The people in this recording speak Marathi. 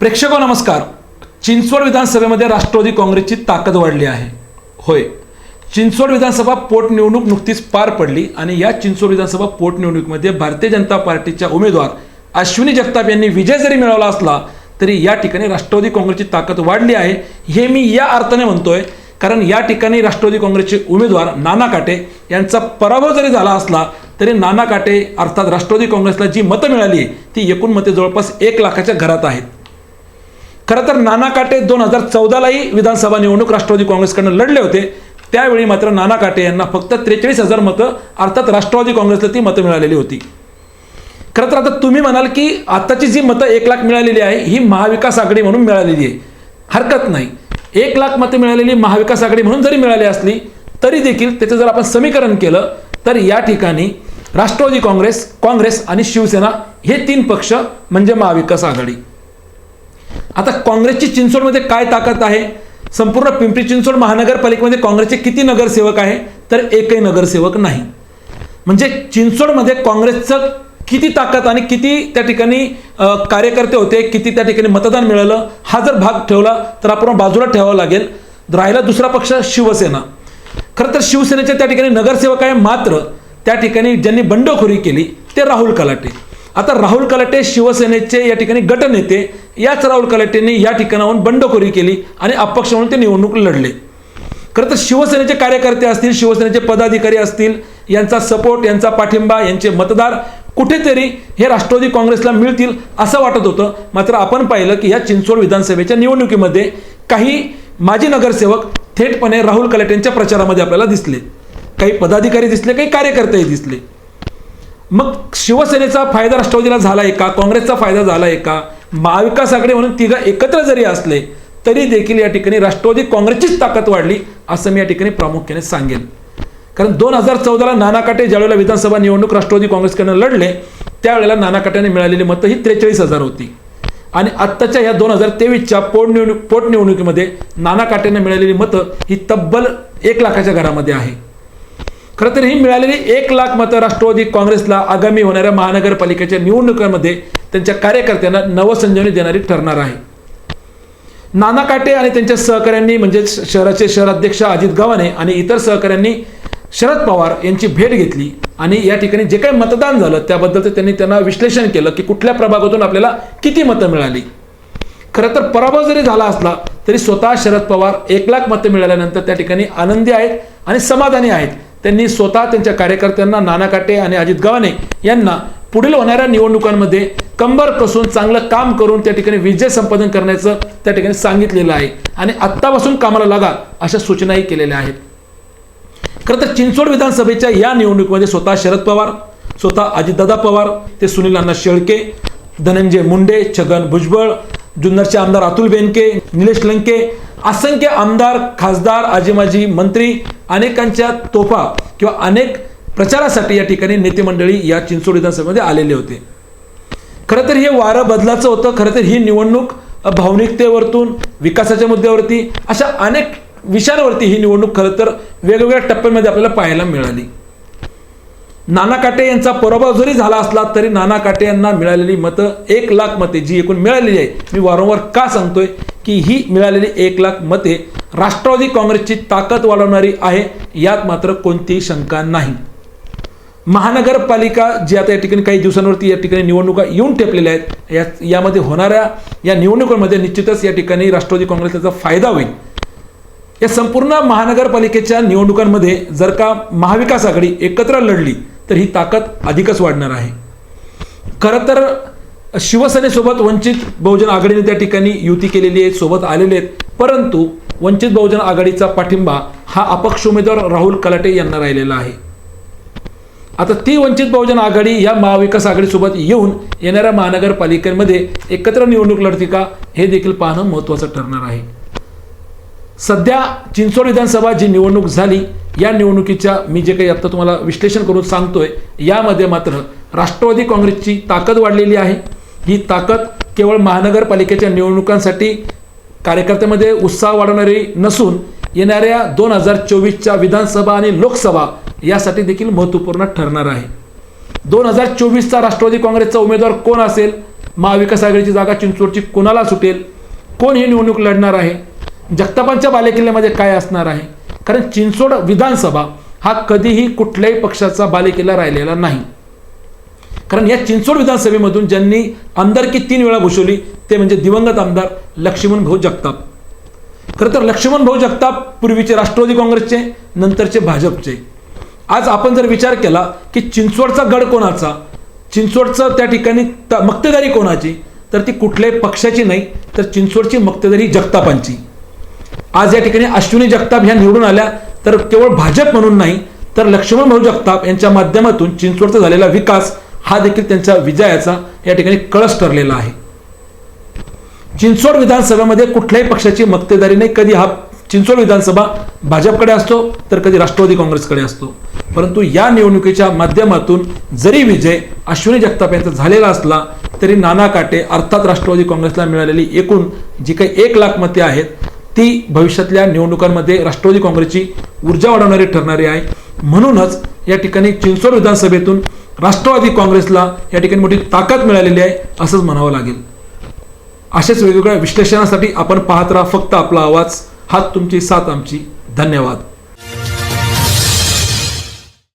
प्रेक्षको नमस्कार. चिंचवड विधानसभेमध्ये राष्ट्रवादी काँग्रेसची ताकद वाढली आहे. होय. चिंचवड विधानसभा पोटनिवडणूक नुकतीच पार पडली आणि या चिंचवड विधानसभा पोटनिवडणुकीमध्ये भारतीय जनता पार्टीच्या उमेदवार अश्विनी जगताप यांनी विजय जरी मिळवला असला तरी या ठिकाणी राष्ट्रवादी काँग्रेसची ताकद वाढली आहे. हे मी या अर्थाने म्हणतोय कारण या ठिकाणी राष्ट्रवादी काँग्रेसचे उमेदवार नाना काटे यांचा पराभव जरी झाला असला तरी नाना काटे अर्थात राष्ट्रवादी काँग्रेसला जी मतं मिळाली ती एकूण मते जवळपास एक लाखाच्या घरात आहेत. खरं तर नाना काटे दोन हजार चौदालाही विधानसभा निवडणूक राष्ट्रवादी काँग्रेसकडनं लढले होते. त्यावेळी मात्र नाना काटे यांना फक्त त्रेचाळीस हजार मतं अर्थात राष्ट्रवादी काँग्रेसला ती मतं मिळालेली होती. खरं तर आता तुम्ही म्हणाल की आताची जी मतं एक लाख मिळालेली आहे ही महाविकास आघाडी म्हणून मिळालेली आहे. हरकत नाही. एक लाख मतं मिळालेली महाविकास आघाडी म्हणून जरी मिळाली असली तरी देखील त्याचं जर आपण समीकरण केलं तर या ठिकाणी राष्ट्रवादी काँग्रेस काँग्रेस आणि शिवसेना हे तीन पक्ष म्हणजे महाविकास आघाडी. आता काँग्रेसची चिंचवडमध्ये काय ताकद आहे? संपूर्ण पिंपरी चिंचवड महानगरपालिकेमध्ये काँग्रेसचे किती नगरसेवक आहे? तर एकही नगरसेवक नाही. म्हणजे चिंचवडमध्ये काँग्रेसचं किती ताकद आणि किती त्या ठिकाणी कार्यकर्ते होते किती त्या ठिकाणी मतदान मिळालं हा जर भाग ठेवला तर आपण बाजूला ठेवावा लागेल. राहिला दुसरा पक्ष शिवसेना. खरं तर शिवसेनेच्या त्या ठिकाणी नगरसेवक आहे मात्र त्या ठिकाणी ज्यांनी बंडखोरी केली ते राहुल कलाटे. आता राहुल कलाटे शिवसेनेचे या ठिकाणी गटनेते याच राहुल कलाटेंनी या ठिकाणाहून बंडखोरी केली आणि अपक्ष म्हणून ते निवडणूक लढले. खरं तर शिवसेनेचे कार्यकर्ते असतील शिवसेनेचे पदाधिकारी असतील यांचा सपोर्ट यांचा पाठिंबा यांचे मतदार कुठेतरी हे राष्ट्रवादी काँग्रेसला मिळतील असं वाटत होतं. मात्र आपण पाहिलं की या चिंचवड विधानसभेच्या निवडणुकीमध्ये काही माजी नगरसेवक थेटपणे राहुल कलाटेंच्या प्रचारामध्ये आपल्याला दिसले. काही पदाधिकारी दिसले काही कार्यकर्तेही दिसले. मग शिवसेनेचा फायदा राष्ट्रवादीला झाला आहे का काँग्रेसचा फायदा झाला आहे का महाविकास आघाडी म्हणून तिघं एकत्र जरी असले तरी देखील या ठिकाणी राष्ट्रवादी काँग्रेसचीच ताकद वाढली असं मी या ठिकाणी प्रामुख्याने सांगेन. कारण दोन हजार चौदाला नाना काटे ज्यावेळेला विधानसभा निवडणूक राष्ट्रवादी काँग्रेसकडनं लढले त्यावेळेला नाना काट्याने मिळालेली मतं ही त्रेचाळीस हजार होती. आणि आत्ताच्या ह्या दोन हजार तेवीसच्या पोटनिवडणूक पोटनिवडणुकीमध्ये नाना काट्याने मिळालेली मतं ही तब्बल एक लाखाच्या घरामध्ये आहे. खरं तर ही मिळालेली एक लाख मतं राष्ट्रवादी काँग्रेसला आगामी होणाऱ्या महानगरपालिकेच्या निवडणुकांमध्ये त्यांच्या कार्यकर्त्यांना नवसंजीवनी देणारी ठरणार आहे. नाना काटे आणि त्यांच्या सहकाऱ्यांनी म्हणजे शहराचे शहराध्यक्ष अजित गव्हाणे आणि इतर सहकाऱ्यांनी शरद पवार यांची भेट घेतली आणि या ठिकाणी जे काही मतदान झालं त्याबद्दलचं त्यांनी त्यांना विश्लेषण केलं की कुठल्या प्रभागातून आपल्याला किती मतं मिळाली. खरं तर पराभव जरी झाला असला तरी स्वतः शरद पवार एक लाख मतं मिळाल्यानंतर त्या ठिकाणी आनंदी आहेत आणि समाधानी आहेत. त्यांनी स्वतः त्यांच्या कार्यकर्त्यांना नाना काटे आणि अजित गव्हाणे यांना पुढील होणाऱ्या निवडणुकांमध्ये कंबर कसून चांगलं काम करून त्या ठिकाणी विजय संपादन करण्याचं त्या ठिकाणी सांगितलेलं आहे. आणि आत्तापासून कामाला लागा अशा सूचनाही केलेल्या आहेत. खरं तर चिंचवड विधानसभेच्या या निवडणुकीमध्ये स्वतः शरद पवार स्वतः अजितदादा पवार ते सुनील अण्णा शेळके धनंजय मुंडे छगन भुजबळ जुन्नरचे आमदार अतुल बेनके निलेश लंके असंख्य आमदार खासदार आजीमाजी मंत्री अनेकांच्या तोफा किंवा अनेक प्रचारासाठी या ठिकाणी नेते मंडळी या चिंचोड विधानसभेमध्ये आलेले होते. खरं तर हे वारं बदलाचं होतं. खरं तर ही निवडणूक भावनिकतेवरतून विकासाच्या मुद्द्यावरती अशा अनेक विषयांवरती ही निवडणूक खरं तर वेगवेगळ्या टप्प्यांमध्ये आपल्याला पाहायला मिळाली. नाना काटे यांचा पराभव जरी झाला असला तरी नाना काटे यांना मिळालेली मतं एक लाख मते जी एकूण मिळालेली आहे. मी वारंवार का सांगतोय की ही मिळालेली एक लाख मते राष्ट्रवादी काँग्रेसची ताकद वाढवणारी आहे यात मात्र कोणतीही शंका नाही. महानगरपालिका जी आता या ठिकाणी काही दिवसांवरती या ठिकाणी निवडणुका येऊन ठेपलेल्या आहेत या यामध्ये होणाऱ्या या निवडणुकांमध्ये निश्चितच या ठिकाणी राष्ट्रवादी काँग्रेसचा त्याचा फायदा होईल. या संपूर्ण महानगरपालिकेच्या निवडणुकांमध्ये जर का महाविकास आघाडी एकत्र लढली तर ही ताकद अधिकच वाढणार आहे. खरं तर शिवसेनेसोबत वंचित बहुजन आघाडीने त्या ठिकाणी युती केलेली आहे सोबत आलेले आहेत. परंतु वंचित बहुजन आघाडीचा पाठिंबा हा अपक्ष उमेदवार राहुल कलाटे यांना राहिलेला आहे. आता ती वंचित बहुजन आघाडी या महाविकास आघाडीसोबत येऊन येणाऱ्या महानगरपालिकेमध्ये एकत्र निवडणूक लढती का हे देखील पाहणं महत्त्वाचं ठरणार आहे. सध्या चिंचवड विधानसभा जी निवडणूक झाली या निवडणुकीच्या मी जे काही आता तुम्हाला विश्लेषण करून सांगतोय यामध्ये मात्र राष्ट्रवादी काँग्रेसची ताकद वाढलेली आहे. ही ताकद केवळ महानगरपालिकेच्या निवडणुकांसाठी कार्यकर्त्यामध्ये उत्साह वाढवणारी नसून येणाऱ्या दोन हजार चोवीसच्या विधानसभा आणि लोकसभा यासाठी देखील महत्त्वपूर्ण ठरणार आहे. दोन हजार चोवीसचा राष्ट्रवादी काँग्रेसचा उमेदवार कोण असेल? महाविकास आघाडीची जागा चिंचवडची कोणाला सुटेल? कोण ही निवडणूक लढणार आहे? जगतापांच्या बालेकिल्ल्यामध्ये काय असणार आहे? कारण चिंचोड विधानसभा हा कधीही कुठल्याही पक्षाचा बालेकिल्ला राहिलेला नाही. कारण या चिंचोड विधानसभेमधून ज्यांनी आमदारकी तीन वेळा भूषवली ते म्हणजे दिवंगत आमदार लक्ष्मण भाऊ जगताप. खरं तर लक्ष्मण भाऊ जगताप पूर्वीचे राष्ट्रवादी काँग्रेसचे नंतरचे भाजपचे. आज आपण जर विचार केला की चिंचवडचा गड कोणाचा चिंचवडचं त्या ठिकाणी त- मक्तेदारी कोणाची तर ती कुठल्याही पक्षाची नाही तर चिंचवडची मक्तेदारी जगतापांची. आज या ठिकाणी अश्विनी जगताप ह्या निवडून आल्या. तर केवळ भाजप म्हणून नाही तर लक्ष्मण भाऊ जगताप यांच्या माध्यमातून चिंचवडचा झालेला विकास हा देखील त्यांच्या विजयाचा या ठिकाणी कळस ठरलेला आहे. चिंचवड विधानसभेमध्ये कुठल्याही पक्षाची मक्तेदारी नाही. कधी हा चिंचवड विधानसभा भाजपकडे असतो तर कधी राष्ट्रवादी काँग्रेसकडे असतो. परंतु या निवडणुकीच्या माध्यमातून जरी विजय अश्विनी जगताप यांचा झालेला असला तरी नाना काटे अर्थात राष्ट्रवादी काँग्रेसला मिळालेली एकूण जी काही एक लाख मते आहेत ती भविष्यातल्या निवडणुकांमध्ये राष्ट्रवादी काँग्रेसची ऊर्जा वाढवणारी ठरणारी आहे. म्हणूनच या ठिकाणी चिंचवड विधानसभेतून राष्ट्रवादी काँग्रेसला या ठिकाणी मोठी ताकद मिळालेली आहे असंच म्हणावं लागेल. अशाच वेगवेगळ्या विश्लेषणासाठी आपण पाहत राहा फक्त आपला आवाज. हात तुमची साथ आमची. धन्यवाद.